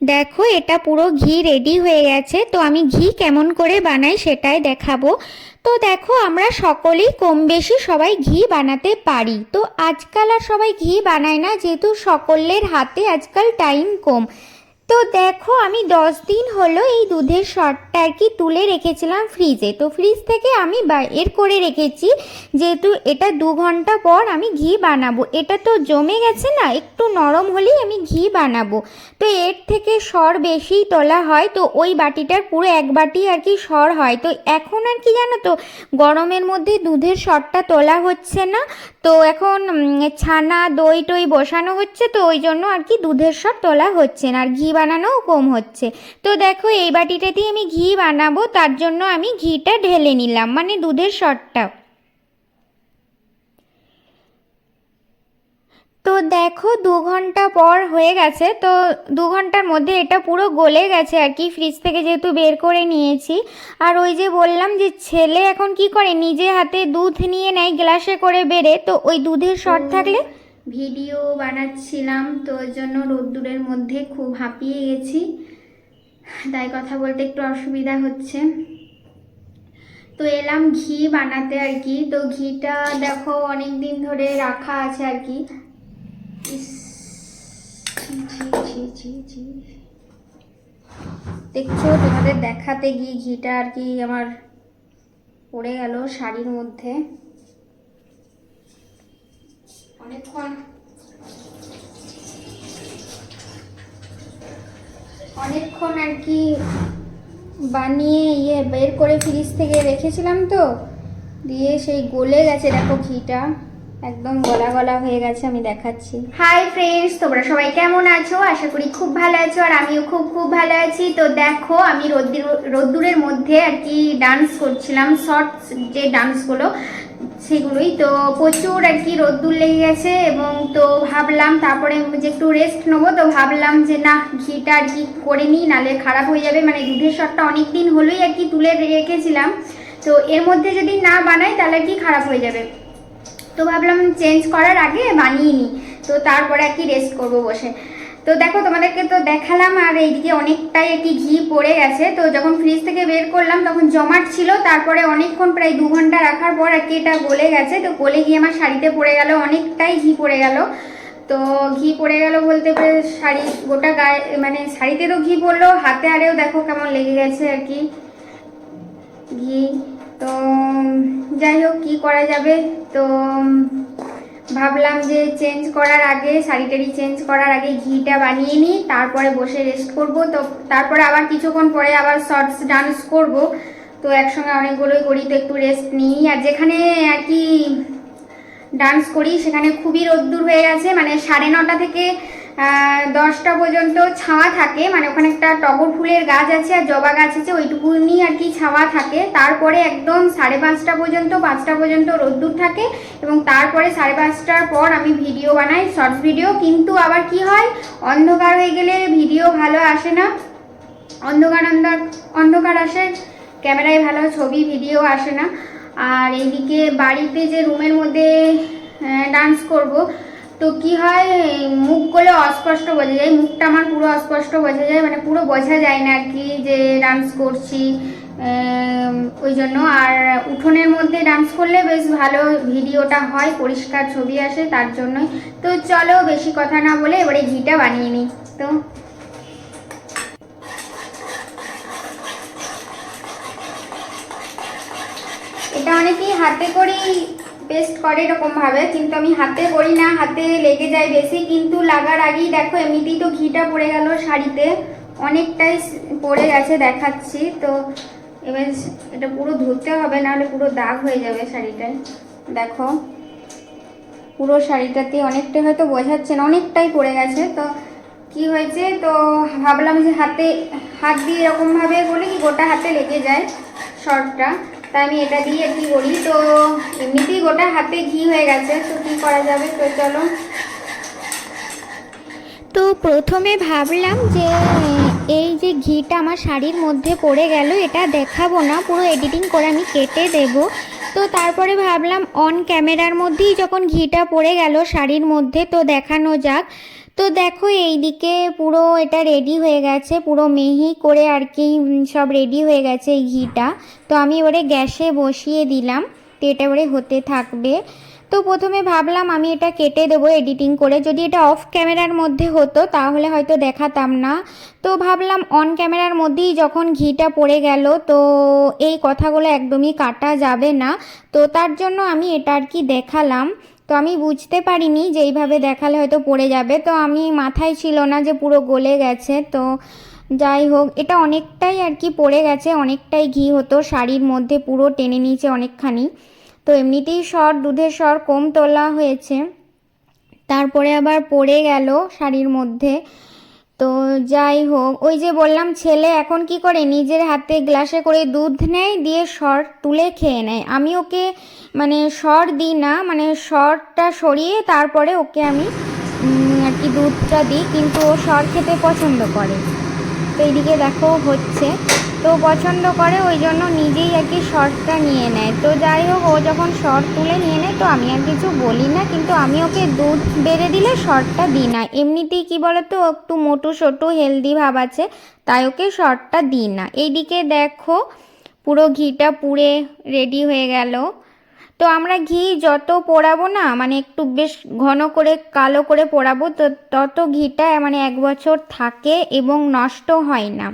দেখো, এটা পুরো ঘি রেডি হয়ে গেছে। তো আমি ঘি কেমন করে বানাই সেটাই দেখাবো। তো দেখো, আমরা সকলেই কম বেশি সবাই ঘি বানাতে পারি। তো আজকাল আর সবাই ঘি বানায় না, যেহেতু সকলের হাতে আজকাল টাইম কম। তো দেখো, আমি দশ দিন হলো এই দুধের শটটা আর কি তুলে রেখেছিলাম ফ্রিজে তো ফ্রিজ থেকে আমি বের করে রেখেছি, যেহেতু এটা দু ঘণ্টা পর আমি ঘি বানাবো। এটা তো জমে গেছে না, একটু নরম হলেই আমি ঘি বানাবো। তো এর থেকে সর বেশি তোলা হয়, তো ওই বাটিটার পুরো এক বাটি আর কি সর হয়। তো এখন আর কি জানো তো, গরমের মধ্যে দুধের সরটা তোলা হচ্ছে না। তো এখন ছানা দই টই বসানো হচ্ছে, তো ওই জন্য আর কি দুধের সর তোলা হচ্ছে না। আর ঘি বানানোও কম হচ্ছে। তো দেখো এই বাটিটাতেই আমি ঘি বানাবো তার জন্য আমি ঘিটা ঢেলে নিলাম মানে দুধের সরটা তো দেখো দু ঘণ্টা পর হয়ে গেছে তো দু ঘণ্টার মধ্যে এটা পুরো গলে গেছে আর কি ফ্রিজ থেকে যেহেতু বের করে নিয়েছি। আর ওই যে বললাম যে ছেলে এখন কি করে নিজে হাতে দুধ নিয়ে নেয় গ্লাসে করে বেড়ে তো ওই দুধের শট থাকলে ভিডিও বানাচ্ছিলাম, তো ওই জন্য রোদ্দুরের মধ্যে খুব হাঁপিয়ে গেছি। তাই কথা বলতে একটু অসুবিধা হচ্ছে। তো এলাম ঘি বানাতে আর কি। তো ঘিটা দেখো অনেক দিন ধরে রাখা আছে আর কি। দেখছ, তোমাদের দেখাতে গিয়ে ঘিটা আর কি আমার পড়ে গেল শাড়ির মধ্যে। অনেকক্ষণ। অনেকক্ষণ আর কি বানিয়ে ইয়ে বের করে ফ্রিজ থেকে রেখেছিলাম তো, দিয়ে সেই গলে গেছে, দেখো ঘিটা। একদম গলা গলা হয়ে গেছে, আমি দেখাচ্ছি। হাই ফ্রেন্ডস তোমরা সবাই কেমন আছো? আশা করি খুব ভালো আছো, আর আমিও খুব খুব ভালো আছি। তো দেখো, আমি রোদ্দুর রোদ্দুরের মধ্যে আর কি ডান্স করছিলাম শর্টস যে ডান্সগুলো সেগুলোই। তো প্রচুর আর কি রোদ্দুর লেগে গেছে এবং তো ভাবলাম তারপরে যে একটু রেস্ট নেব, তো ভাবলাম যে না, ঘিটা আর কি করে নিই নালে খারাপ হয়ে যাবে। মানে দুধের শটটা অনেক দিন হলোই আর কি তুলে রেখেছিলাম। তো এর মধ্যে যদি না বানাই, তাহলে কি খারাপ হয়ে যাবে। তো ভাবলাম চেঞ্জ করার আগে বানিয়ে নিই। তো তারপরে আর কি রেস্ট করব বসে। তো দেখো, তোমাদেরকে তো দেখালাম, আর এইদিকে অনেকটাই কি ঘি পড়ে গেছে। তো যখন ফ্রিজ থেকে বের করলাম, তখন জমাট ছিল। তারপরে অনেকক্ষণ প্রায় দু ঘণ্টা রাখার পর আর কি এটা গলে গেছে। তো গলে গিয়ে আমার শাড়িতে পড়ে গেল, অনেকটাই ঘি পড়ে গেল। তো ঘি পড়ে গেল বলতে শাড়ি, গোটা গায়ে মানে শাড়িতে তো ঘি পড়ল, হাতে আরেও দেখো কেমন লেগে গেছে আর কি ঘি। তো যাই হোক, কী করা যাবে? তো ভাবলাম যে চেঞ্জ করার আগে, শাড়ি টাড়ি চেঞ্জ করার আগে ঘিটা বানিয়ে নিই, তারপরে বসে রেস্ট করব। তো তারপরে আবার কিছুক্ষণ পরে আবার শর্টস ডান্স করব। তো একসঙ্গে অনেকগুলোই করি, তো একটু রেস্ট নিই। আর যেখানে আর কি ডান্স করি, সেখানে খুবই রোদ্দুর হয়ে গেছে। মানে সাড়ে নটা থেকে দশটা পর্যন্ত ছাওয়া থাকে মানে ওখানে একটা টগর ফুলের গাছ আছে আর জবা গাছ আছে ওইটুকুনি আর কি ছাওয়া থাকে। তারপরে একদম সাড়ে পাঁচটা পর্যন্ত পাঁচটা পর্যন্ত রোদ্দুর থাকে এবং তারপরে সাড়ে পাঁচটার পর আমি ভিডিও বানাই, শর্টস ভিডিও। কিন্তু আবার কি হয়, অন্ধকার হয়ে গেলে ভিডিও ভালো আসে না। অন্ধকার অন্ধকার অন্ধকার আসে, ক্যামেরায় ভালো ছবি, ভিডিও আসে না। আর এইদিকে বাড়িতে যে রুমের মধ্যে ডান্স করব তো কি হয় মুখগুলো অস্পষ্ট বোঝা যায়, মুখটা আমার পুরো অস্পষ্ট বোঝা যায় মানে পুরো বোঝা যায় না কি যে ডান্স করছি ওই জন্য। আর উঠোনের মধ্যে ডান্স করলে বেশ ভালো ভিডিওটা হয়, পরিষ্কার ছবি আসে তার জন্যই। তো চলো বেশি কথা না বলে এবারে ঘিটা বানিয়ে নিই। তো এটা অনেকেই হাতে করেই পেস্ট করে এরকমভাবে কিন্তু আমি হাতে করি না, হাতে লেগে যায় বেশি। কিন্তু লাগার আগেই দেখো, এমনিতেই তো ঘিটা পড়ে গেল শাড়িতে। অনেকটাই পড়ে গেছে দেখাচ্ছি। তো এবার এটা পুরো ধুতে হবে, নাহলে পুরো দাগ হয়ে যাবে শাড়িটায়। দেখো, পুরো শাড়িটাতে অনেকটাই হয়তো বোঝাচ্ছে না, অনেকটাই পড়ে গেছে। তো কি হয়েছে? তো ভাবলাম যে হাতে, হাত দিয়ে এরকমভাবে বলে কি, গোটা হাতে লেগে যায় শর্টটা। আমি এটা দিয়ে কি করি তো এমনিতেই গোটা হাতে ঘি হয়ে গেছে, তো কি করা যাবে? তো চলো। তো প্রথমে ভাবলাম যে এই যে ঘিটা আমার শাড়ির মধ্যে পড়ে গেল, এটা দেখাবো না, পুরো এডিটিং করে আমি কেটে দেব। তো তারপরে ভাবলাম অন ক্যামেরার মধ্যেই যখন ঘিটা পড়ে গেল শাড়ির মধ্যে, তো দেখানো যাক। তো দেখো এইদিকে পুরো এটা রেডি হয়ে গেছে, পুরো মিহি করে আর কি সব রেডি হয়ে গেছে এই ঘিটা। তো আমি এবারে গ্যাসে বসিয়ে দিলাম, তো এটা এবারে হতে থাকবে। তো প্রথমে ভাবলাম আমি এটা কেটে দেবো এডিটিং করে। যদি এটা অফ ক্যামেরার মধ্যে হতো, তাহলে হয়তো দেখাতাম না। তো ভাবলাম অন ক্যামেরার মধ্যেই যখন ঘিটা পড়ে গেল, তো এই কথাগুলো একদমই কাটা যাবে না। তো তার জন্য আমি এটা আর কি দেখালাম। তো আমি বুঝতে পারিনি যে এইভাবে দেখালে হয়তো পড়ে যাবে। তো আমি মাথায় ছিল না যে পুরো গলে গেছে। তো যাই হোক, এটা অনেকটাই আর কি পড়ে গেছে, অনেকটাই ঘি হতো শাড়ির মধ্যে পুরো টেনে নিয়েছে অনেকখানি। তো এমনিতেই সর, দুধের সর কম তোলা হয়েছে। তারপরে আবার পড়ে গেল শাড়ির মধ্যে। তো যাই হোক, ওই যে বললাম ছেলে এখন কি করে? নিজের হাতে গ্লাসে করে দুধ নেয়, দিয়ে সর তুলে খেয়ে নেয়। আমি ওকে মানে সর দিই না মানে সরটা সরিয়ে তারপরে ওকে আমি আর কি দুধটা দিই, কিন্তু ও সর খেতে পছন্দ করে। তো এইদিকে দেখো হচ্ছে। তো পছন্দ করে, ওই জন্য নিজেই আর কি শর্টটা নিয়ে নেয়। তো যাই হোক, ও যখন শর্ট তুলে নিয়ে নেয়, তো আমি আর কিছু বলি না, কিন্তু আমি ওকে দুধ বেড়ে দিলে শর্টটা দিই না। এমনিতেই কি বলতো, একটু মোটু সোটু, হেলদি ভাব আছে, তাই ওকে শর্টটা দিই না। এইদিকে দেখো, পুরো ঘিটা পুড়ে রেডি হয়ে গেল। তো আমরা ঘি যত পোড়াবো না মানে একটু বেশ ঘন করে, কালো করে পোড়াবো, তো তত ঘিটা মানে এক বছর থাকে এবং নষ্ট হয় না।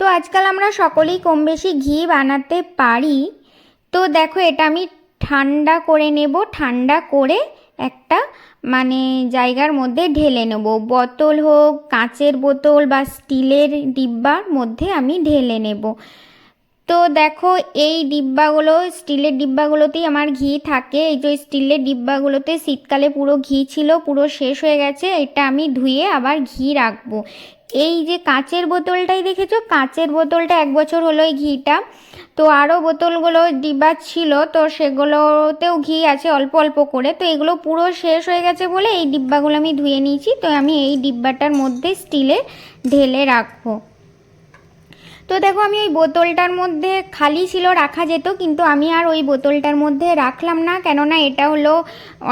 তো আজকাল আমরা সকলেই কম বেশি ঘি বানাতে পারি। তো দেখো, এটা আমি ঠান্ডা করে নেব, ঠান্ডা করে একটা মানে জায়গার মধ্যে ঢেলে নেব। বোতল হোক, কাঁচের বোতল বা স্টিলের ডিব্বার মধ্যে আমি ঢেলে নেব। তো দেখো, এই ডিব্বাগুলো, স্টিলের ডিব্বাগুলোতেই আমার ঘি থাকে। এই যে স্টিলের ডিব্বাগুলোতে শীতকালে পুরো ঘি ছিল, পুরো শেষ হয়ে গেছে, এটা আমি ধুয়ে আবার ঘি রাখব। এই যে কাঁচের বোতলটাই দেখেছ? কাঁচের বোতলটা এক বছর হলো এই ঘিটা। তো আরও বোতলগুলো ডিব্বা ছিল, তো সেগুলোতেও ঘি আছে অল্প অল্প করে। তো এগুলো পুরো শেষ হয়ে গেছে বলে এই ডিব্বাগুলো আমি ধুয়ে নিয়েছি। তো আমি এই ডিব্বাটার মধ্যে স্টিলে ঢেলে রাখব। তো দেখো, আমি ওই বোতলটার মধ্যে খালি ছিল, রাখা যেত, কিন্তু আমি আর ওই বোতলটার মধ্যে রাখলাম না। কেননা এটা হলো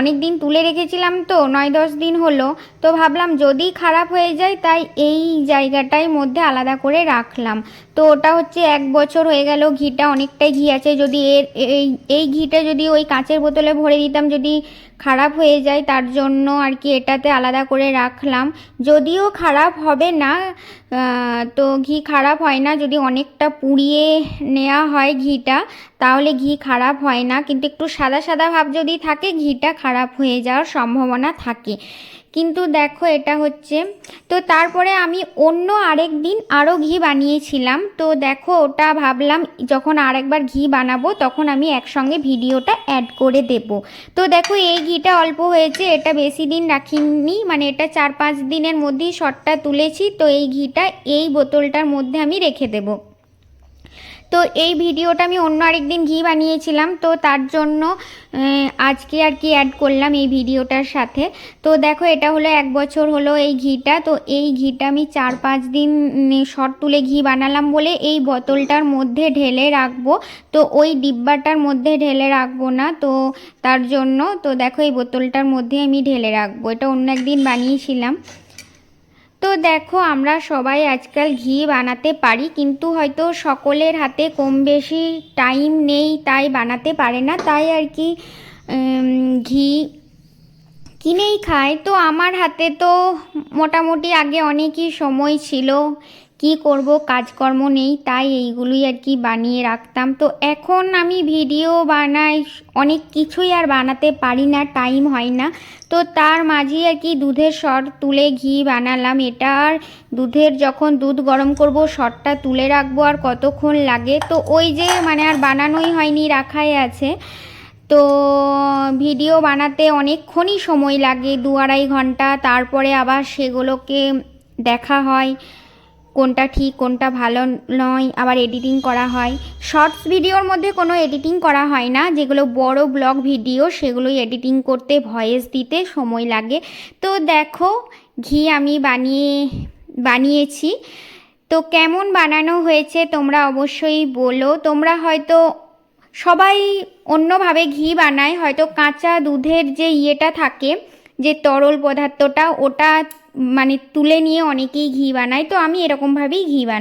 অনেক দিন তুলে রেখেছিলাম তো, নয় দশ দিন হলো। তো ভাবলাম, যদি খারাপ হয়ে যায়, তাই এই জায়গাটায় মধ্যে আলাদা করে রাখলাম। তো ওটা হচ্ছে এক বছর হয়ে গেল, ঘিটা অনেকটাই ঘি আছে। যদি এর, এই এই ঘিটা যদি ওই কাঁচের বোতলে ভরে দিতাম, যদি খারাপ হয়ে যায়, তার জন্য আর কি এটাতে আলাদা করে রাখলাম। যদিও খারাপ হবে না তো ঘি খারাপ হয় না। যদি অনেকটা পুড়িয়ে নেওয়া হয় ঘিটা তাহলে ঘি খারাপ হয় না, কিন্তু একটু সাদা সাদা ভাব যদি থাকে, ঘিটা খারাপ হয়ে যাওয়ার সম্ভাবনা থাকে। কিন্তু দেখো এটা হচ্ছে, তো তারপরে আমি অন্য আরেক দিন আরও ঘি বানিয়েছিলাম। তো দেখো ওটা ভাবলাম, যখন আরেকবার ঘি বানাবো, তখন আমি একসঙ্গে ভিডিওটা অ্যাড করে দেব। তো দেখো এই ঘিটা অল্প হয়েছে, এটা বেশি দিন রাখিনি মানে এটা চার পাঁচ দিনের মধ্যেই শটটা তুলেছি, তো এই ঘিটা এই বোতলটার মধ্যে আমি রেখে দেবো। তো এই ভিডিওটা আমি অন্য আরেকদিন ঘি বানিয়েছিলাম, তো তার জন্য আজকে আর কি অ্যাড করলাম এই ভিডিওটার সাথে। তো দেখো, এটা হলো এক বছর হলো এই ঘিটা, তো এই ঘিটা আমি চার পাঁচ দিন শর্ট তুলে ঘি বানালাম বলে এই বোতলটার মধ্যে ঢেলে রাখব। তো ওই ডিব্বাটার মধ্যে ঢেলে রাখব না, তো তার জন্য, তো দেখো এই বোতলটার মধ্যে আমি ঢেলে রাখব। এটা অন্য একদিন বানিয়েছিলাম। তো দেখো, আমরা সবাই আজকাল ঘি বানাতে পারি, কিন্তু হয়তো সকলের হাতে কম বেশি টাইম নেই, তাই বানাতে পারে না। তাই আর কি ঘি কিনেই খায়। তো আমার হাতে তো মোটামুটি আগে অনেকই সময় ছিল। কি করব, কাজকর্ম নেই, তাই এইগুলোই আর কি বানিয়ে রাখতাম। তো এখন আমি ভিডিও বানাই, অনেক কিছুই আর বানাতে পারি না টাইম হয় না। তো তার মাঝে আর কি দুধের সর তুলে ঘি বানালাম। এটা আর দুধের যখন দুধ গরম করব সরটা তুলে রাখব আর কতক্ষণ লাগে। তো ওই যে মানে আর বানানোই হয়নি, রাখাই আছে। তো ভিডিও বানাতে অনেকক্ষণই সময় লাগে, দু আড়াই ঘণ্টা। তারপরে আবার সেগুলোকে দেখা হয়। কোনটা ঠিক, কোনটা ভালো নয়, আবার এডিটিং করা হয়। শর্টস ভিডিওর মধ্যে কোনো এডিটিং করা হয় না, যেগুলো বড় ব্লগ ভিডিও সেগুলোই এডিটিং করতে ভয়েস দিতে সময় লাগে। তো দেখো, ঘি আমি বানিয়ে, বানিয়েছি। তো কেমন বানানো হয়েছে তোমরা অবশ্যই বলো। তোমরা হয়তো সবাই অন্যভাবে ঘি বানায়, হয়তো কাঁচা দুধের যে ইয়েটা থাকে, যে তরল পদার্থটা, ওটা মানে তুলে নিয়ে অনেকেই ঘি বানায় তো আমি এরকমভাবেই ঘি বানাই।